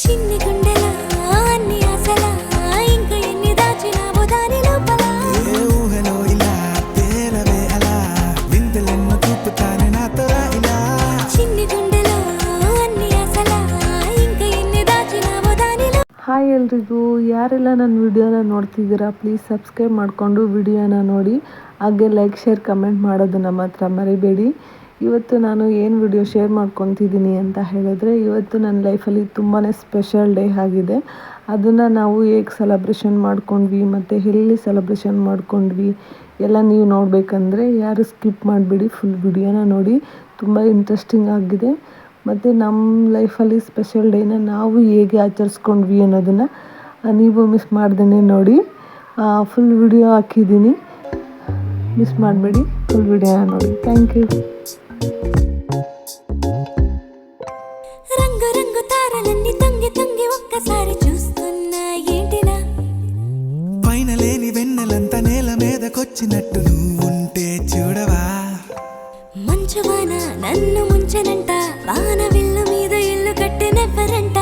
చిన్ని గుండెలా అన్ని ఆశలా ఇంకా ఎన్ని దాచినావో దాని లోపల ఏ ఊహలో ఇలా తేలవే అలా వింతలెన్నో చూపుతానే నాతో రా ఇలా చిన్ని గుండెలో అన్ని ఆశలా ఇంకా ఎన్ని దాచినావో దాని లోపల ಹಾಯ್ ಎಲ್ರಿಗೂ ಯಾರೆಲ್ಲ ನನ್ನ ವಿಡಿಯೋನ ನೋಡ್ತಿದ್ದೀರಾ ಪ್ಲೀಸ್ ಸಬ್ಸ್ಕ್ರೈಬ್ ಮಾಡಿಕೊಂಡು ವಿಡಿಯೋನ ನೋಡಿ ಹಾಗೆ ಲೈಕ್ ಶೇರ್ ಕಮೆಂಟ್ ಮಾಡೋದನ್ನು ಮಾತ್ರ ಮರಿಬೇಡಿ ಇವತ್ತು ನಾನು ಏನು ವಿಡಿಯೋ ಶೇರ್ ಮಾಡ್ಕೊತಿದ್ದೀನಿ ಅಂತ ಹೇಳಿದ್ರೆ, ಇವತ್ತು ನನ್ನ ಲೈಫಲ್ಲಿ ತುಂಬಾ ಸ್ಪೆಷಲ್ ಡೇ ಆಗಿದೆ. ಅದನ್ನು ನಾವು ಹೇಗೆ ಸೆಲೆಬ್ರೇಷನ್ ಮಾಡ್ಕೊಂಡ್ವಿ ಮತ್ತು ಎಲ್ಲಿ ಸೆಲೆಬ್ರೇಷನ್ ಮಾಡ್ಕೊಂಡ್ವಿ ಎಲ್ಲ ನೀವು ನೋಡಬೇಕಂದ್ರೆ ಯಾರು ಸ್ಕಿಪ್ ಮಾಡಿಬಿಡಿ ಫುಲ್ ವಿಡಿಯೋನ ನೋಡಿ. ತುಂಬ ಇಂಟ್ರೆಸ್ಟಿಂಗ್ ಆಗಿದೆ. ಮತ್ತು ನಮ್ಮ ಲೈಫಲ್ಲಿ ಸ್ಪೆಷಲ್ ಡೇನ ನಾವು ಹೇಗೆ ಆಚರಿಸ್ಕೊಂಡ್ವಿ ಅನ್ನೋದನ್ನು ನೀವು ಮಿಸ್ ಮಾಡ್ದೇ ನೋಡಿ. ಫುಲ್ ವಿಡಿಯೋ ಹಾಕಿದ್ದೀನಿ. ಮಿಸ್ ಮಾಡಬೇಡಿ ಫುಲ್ ವಿಡಿಯೋನ ನೋಡಿ ಥ್ಯಾಂಕ್ ಯು రంగు రంగు తారలన్నీ తొంగి తొంగి ఒక్కసారి చూస్తున్నా ఏంటిలా పైన లేని వెన్నెలంతా నేల మీదకొచ్చినట్టు నువ్వుంటే చూడవా? మంచు వాన నన్ను ముంచనంట వాన విల్లు మీద ఇల్లు కట్టినెవ్వరంట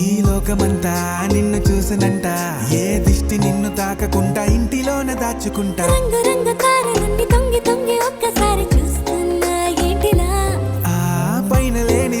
ఈ లోకమంతా నిన్ను చూసనంట ఏ దిష్టి నిన్ను తాకకుండా ఇంటిలోనే దాచుకుంటా. రంగు లేని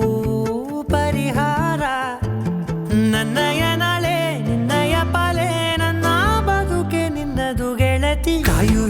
ಕಾಯುವೆ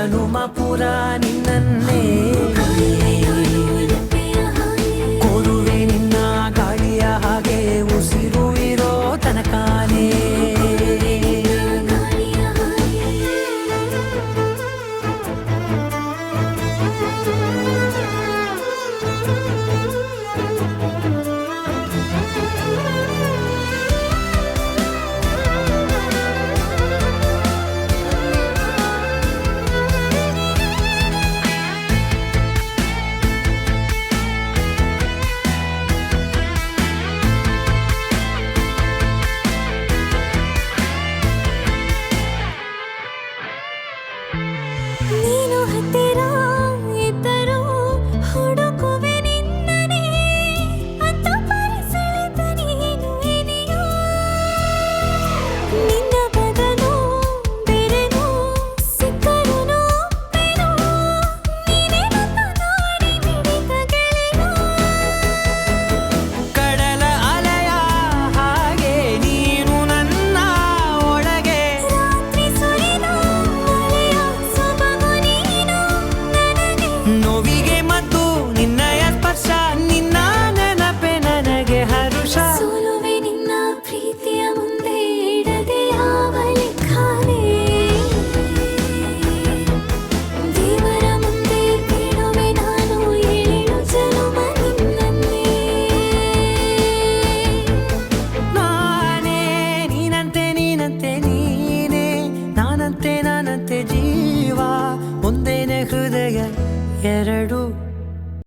ನಾನು ರೆಪ್ಪೆಯ ಹಾಗೆ ಜನುಮ ಪುರ ನಿನ್ನನ್ನೇ